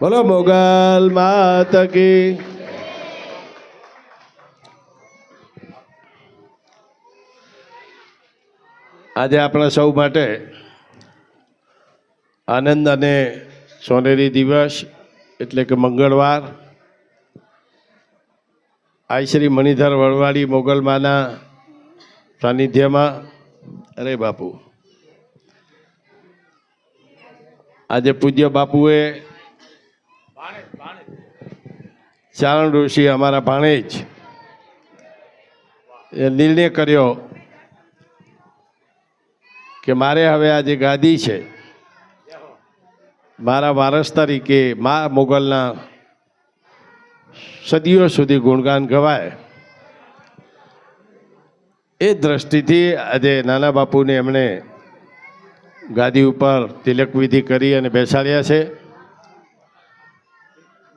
બોલો, મોગલ માત કી. આજે આપણા સૌ માટે આનંદ અને સોનેરી દિવસ એટલે કે મંગળવાર. આઈ શ્રી મણિધર વડવાડી મોગલમાના સાનિધ્યમાં. અરે બાપુ. આજે પૂજ્ય બાપુએ ચારણ ઋષિ અમારા ભાણેજ એ નિર્ણય કર્યો કે મારે હવે આ જે ગાદી છે, મારા વારસ તરીકે મા મુગલના સદીઓ સુધી ગુણગાન ગવાય. એ દ્રષ્ટિથી આજે નાના બાપુને એમણે ગાદી ઉપર તિલક વિધિ કરી અને બેસાડ્યા છે.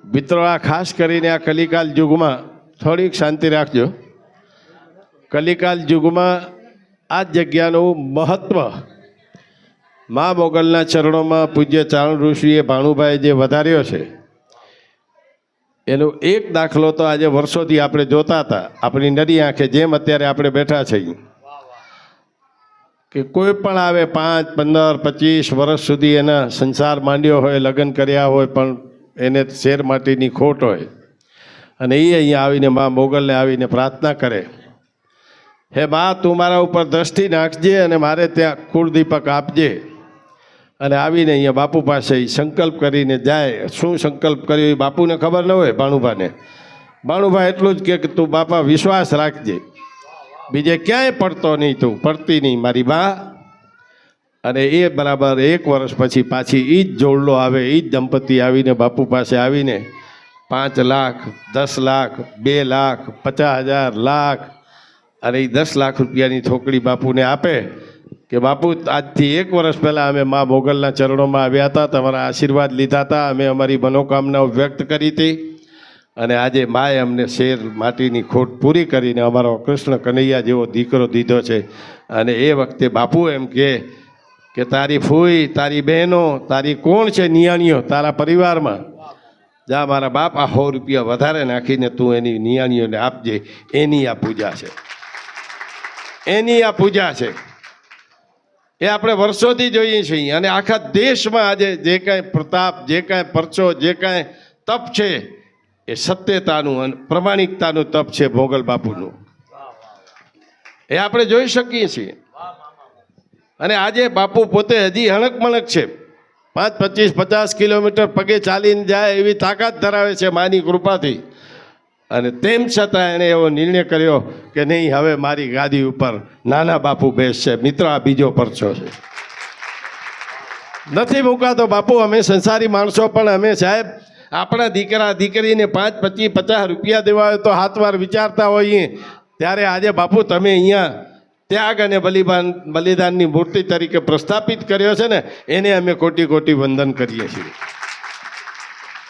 મિત્રો, આ ખાસ કરીને આ કલિકાલ યુગમાં થોડીક શાંતિ રાખજો. કલિકાલ યુગમાં આ જગ્યાનું મહત્ત્વ મા મોગલના ચરણોમાં પૂજ્ય ચારણ ઋષિએ ભાણુભાઈ જે વધાર્યો છે, એનો એક દાખલો તો આજે વર્ષોથી આપણે જોતા હતા, આપણી નરી આંખે જેમ અત્યારે આપણે બેઠા છીએ. કે કોઈ પણ આવે પાંચ, પંદર, પચીસ વર્ષ સુધી એના સંસાર માંડ્યો હોય, લગ્ન કર્યા હોય, પણ એને શેર માટીની ખોટ હોય. અને એ અહીંયા આવીને મા મોગલને આવીને પ્રાર્થના કરે. હે મા તું મારા ઉપર દ્રષ્ટિ નાખજે અને મારે ત્યાં કુળદીપક આપજે. અને આવીને અહીંયા બાપુ પાસે સંકલ્પ કરીને જાય. શું સંકલ્પ કર્યો એ બાપુને ખબર ન હોય, ભાણુભાને. ભાણુભા, એટલું જ કે તું બાપા વિશ્વાસ રાખજે. બીજે ક્યાંય પડતો નહીં તું, પડતી નહીં મારી બા. અને એ બરાબર એક વર્ષ પછી પાછી એ જ જોડલો આવે એ જ દંપતી આવીને બાપુ પાસે આવીને પાંચ લાખ, દસ લાખ, બે લાખ, પચાસ હજાર લાખ અને એ દસ લાખ રૂપિયાની થોકડી બાપુને આપે કે બાપુ આજથી એક વર્ષ પહેલાં અમે મા મોગલના ચરણોમાં આવ્યા હતા, તમારા આશીર્વાદ લીધા હતા, અમે અમારી મનોકામનાઓ વ્યક્ત કરી હતી. અને આજે માએ અમને શેર માટીની ખોટ પૂરી કરીને અમારો કૃષ્ણ કનૈયા જેવો દીકરો દીધો છે. અને એ વખતે બાપુ એમ કહે કે તારી ફૂઈ તારી બહેનો, તારી કોણ છે નિયાણીઓ તારા પરિવારમાં? જા, મારા બાપ, આ સો રૂપિયા વધારે નાખીને તું એની નિયાણીઓને આપજે. એની આ પૂજા છે. એની આ પૂજા છે. એ આપણે વર્ષોથી જોઈએ છીએ. અને આખા દેશમાં આજે જે કાંઈ પ્રતાપ, જે કાંઈ પરચો, જે કાંઈ તપ છે, એ સત્યતાનું અને પ્રમાણિકતાનું તપ છે ભોગલ બાપુનું. એ આપણે જોઈ શકીએ છીએ. અને આજે બાપુ પોતે હજી હણક મણક છે. પાંચ, પચીસ, પચાસ કિલોમીટર પગે ચાલીને જાય એવી તાકાત ધરાવે છે માની કૃપાથી. અને તેમ છતાં એણે એવો નિર્ણય કર્યો કે નહીં, હવે મારી ગાદી ઉપર નાના બાપુ બેસશે. મિત્ર, આ બીજો પરચો છે. નથી મૂકાતો બાપુ, અમે સંસારી માણસો, પણ અમે સાહેબ, આપણા દીકરા, દીકરીને પાંચ પચીસ પચાસ રૂપિયા દેવા હોય તો હાથવાર વિચારતા હોઈએ. ત્યારે આજે બાપુ, તમે અહીંયા ત્યાગ અને બલિદાન બલિદાનની મૂર્તિ તરીકે પ્રસ્થાપિત કર્યો છે ને, એને અમે કોટી કોટી વંદન કરીએ છીએ.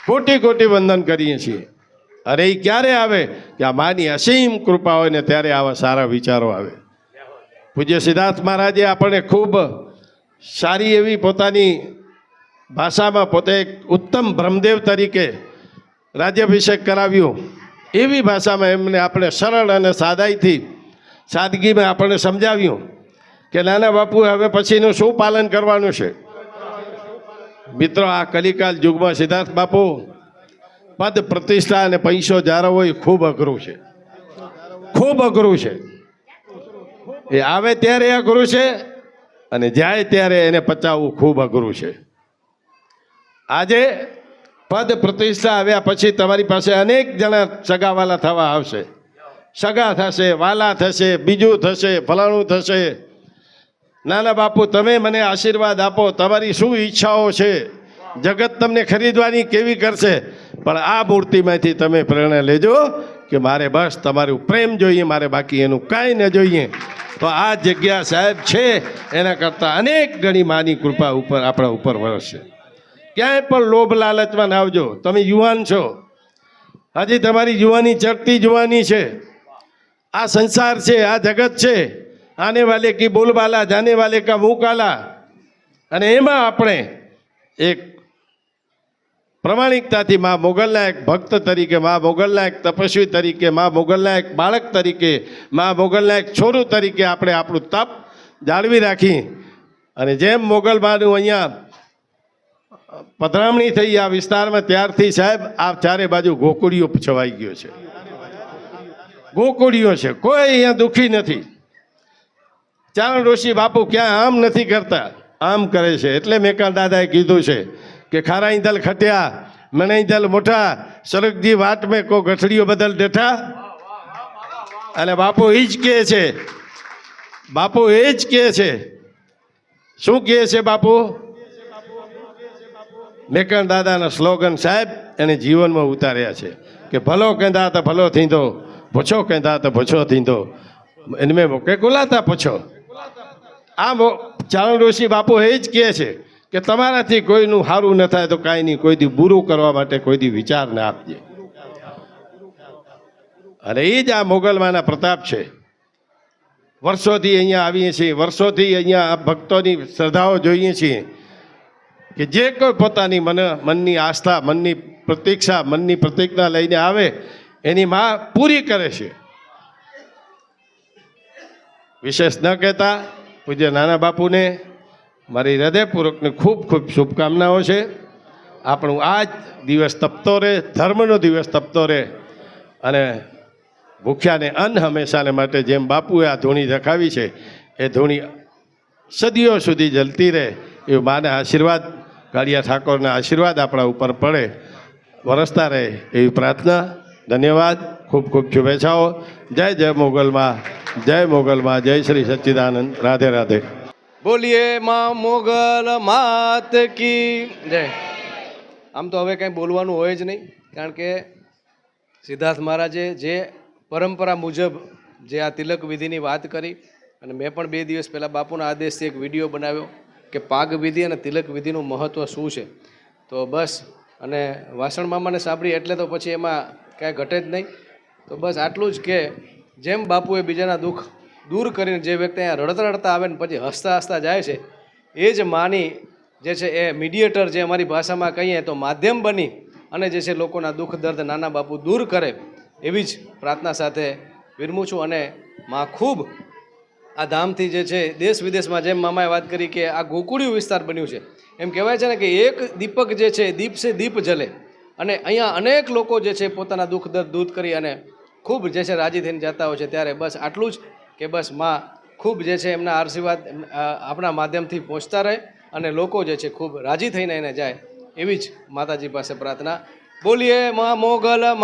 કોટી કોટી વંદન કરીએ છીએ. અરે એ ક્યારે આવે? કે આ માની અસીમ કૃપા હોય ને ત્યારે આવા સારા વિચારો આવે. પૂજ્ય સિદ્ધાર્થ મહારાજે આપણને ખૂબ સારી એવી પોતાની ભાષામાં પોતે એક ઉત્તમ બ્રહ્મદેવ તરીકે રાજ્યાભિષેક કરાવ્યો. એવી ભાષામાં એમને આપણે સરળ અને સાદાઈથી સાદગીમાં આપણને સમજાવ્યું કે નાના બાપુ, હવે પછીનું શું પાલન કરવાનું છે? મિત્રો, આ કલિકાલ યુગમાં સિદ્ધાર્થ બાપુ પદ પ્રતિષ્ઠા અને પૈસો જાળવવો એ ખૂબ અઘરું છે. ખૂબ અઘરું છે. એ આવે ત્યારે અઘરું છે અને જાય ત્યારે એને પચાવવું ખૂબ અઘરું છે. આજે પદ પ્રતિષ્ઠા આવ્યા પછી તમારી પાસે અનેક જણા સગાવાલા થવા આવશે. સગા થશે, વાલા થશે, બીજું થશે, ફલાણું થશે. નાના બાપુ, તમે મને આશીર્વાદ આપો. તમારી શું ઈચ્છાઓ છે? જગત તમને ખરીદવાની કેવી કરશે? પણ આ મૂર્તિમાંથી તમે પ્રેરણા લેજો કે મારે બસ તમારું પ્રેમ જોઈએ, મારે બાકી એનું કાંઈ ન જોઈએ. તો આ જગ્યા સાહેબ છે, એના કરતાં અનેક ગણી માની કૃપા ઉપર, આપણા ઉપર વરસશે ક્યાંય પણ લોભ લાલચમાં ના આવજો. તમે યુવાન છો. હજી તમારી યુવાની ચડતી જુવાની છે. આ સંસાર છે, આ જગત છે. આને વાલે કી બોલબાલા જાને વાલે કા મુકાલા. અને એમાં આપણે એક પ્રમાણિકતાથી મા મોગલના ભક્ત તરીકે, મા મોગલના તપસ્વી તરીકે, મા મોગલના બાળક તરીકે, મા મોગલના એક છોરું તરીકે આપણે આપણું તપ જાળવી રાખી. અને જેમ મોગલમાનું અહીંયા પધરામણી થઈ આ વિસ્તારમાં, ત્યારથી સાહેબ આ ચારે બાજુ ગોકુળીઓ છવાઈ ગયો છે. ગોકુળીઓ છે. કોઈ અહીંયા દુઃખી નથી. ચારણ ઋષિ બાપુ ક્યાં આમ નથી કરતા. આમ કરે છે. એટલે મેકા દાદાએ કીધું છે કે ખારાઈ દલ ખટ્યા મણાઈ દલ મોટા, સરગજી વાટ મેં કો ગઠડીઓ બદલ ડેઠા. અને બાપુ એ જ કહે છે. બાપુ એ જ કહે છે. શું કહે છે બાપુ? મેકણ દાદાના સ્લોગન સાહેબ એને જીવનમાં ઉતાર્યા છે કે ભલો કહેતા તો ભલો થીંદો પૂછો કહેતા તો પૂછો થીંદો એનમે મોકે કુલાતા પૂછો. આ ચારણ ઋષિ બાપુ એ જ કહે છે કે તમારાથી કોઈનું સારું ન થાય તો કાંઈ નહીં, કોઈ દી બુરું કરવા માટે કોઈ દી વિચાર ના આપજે. અને એ જ આ મોગલમાના પ્રતાપ છે. વર્ષોથી અહીંયા આવીએ છીએ, વર્ષોથી અહીંયા ભક્તોની શ્રદ્ધાઓ જોઈએ છીએ કે જે કોઈ પોતાની મન મનની આસ્થા, મનની પ્રતીક્ષા, મનની પ્રતિજ્ઞા લઈને આવે એની માં પૂરી કરે છે. વિશેષ ન કહેતા, પૂજ્ય નાના બાપુને મારી હૃદયપૂર્વકની ખૂબ ખૂબ શુભકામનાઓ છે. આપણું આ જ દિવસ તપતો રહે, ધર્મનો દિવસ તપતો રહે અને ભૂખ્યાને અન્ન હંમેશાને માટે જેમ બાપુએ આ ધૂણી રખાવી છે, એ ધૂણી સદીઓ સુધી જલતી રહે, એ માને આશીર્વાદ, કાળિયા ઠાકોરના આશીર્વાદ આપણા ઉપર પડે, વરસતા રહે એવી પ્રાર્થના ધન્યવાદ. ખૂબ ખૂબ શુભેચ્છાઓ. જય જય મોગલમાં. જય મોગલમાં. જય શ્રી સચ્ચિદાનંદ. રાધે રાધે. બોલીએ માં મોગલ માત કી. જય. આમ તો હવે કંઈ બોલવાનું હોય જ નહીં, કારણ કે સિદ્ધાર્થ મહારાજે જે પરંપરા મુજબ જે આ તિલક વિધિની વાત કરી, અને મેં પણ બે દિવસ પહેલાં બાપુના આદેશથી એક વીડિયો બનાવ્યો કે પાગ વિધિ અને તિલક વિધિનું મહત્ત્વ શું છે. તો બસ, અને વાસણ મામાને સાંભળી એટલે તો પછી એમાં કાંઈ ઘટે જ નહીં. તો બસ આટલું જ કે, જેમ બાપુએ બીજાના દુઃખ દૂર કરીને જે વ્યક્તિ અહીંયા રડતા રડતા આવે ને પછી હસતા હસતા જાય છે, એ જ માની જે છે એ મીડિયેટર જે અમારી ભાષામાં કહીએ તો માધ્યમ બની અને જે છે લોકોના દુઃખ દર્દ નાના બાપુ દૂર કરે, એવી જ પ્રાર્થના સાથે વિરમું છું અને માં ખૂબ આ ધામથી જે છે દેશ વિદેશમાં જેમ મામાએ વાત કરી કે આ ગોકુળિયું વિસ્તાર બન્યું છે, એમ કહેવાય છે ને કે એક દીપક જે છે દીપ છે દીપ જલે. અને અહીંયા અનેક લોકો જે છે પોતાના દુઃખ દર્દ દૂર કરી અને ખૂબ જે છે રાજી થઈને જતા હોય છે. ત્યારે બસ આટલું જ કે બસમાં ખૂબ જે છે એમના આશીર્વાદ આપણા માધ્યમથી પહોંચતા રહે અને લોકો જે છે ખૂબ રાજી થઈને એને જાય એવી જ માતાજી પાસે પ્રાર્થના. બોલીએ મા મોગલ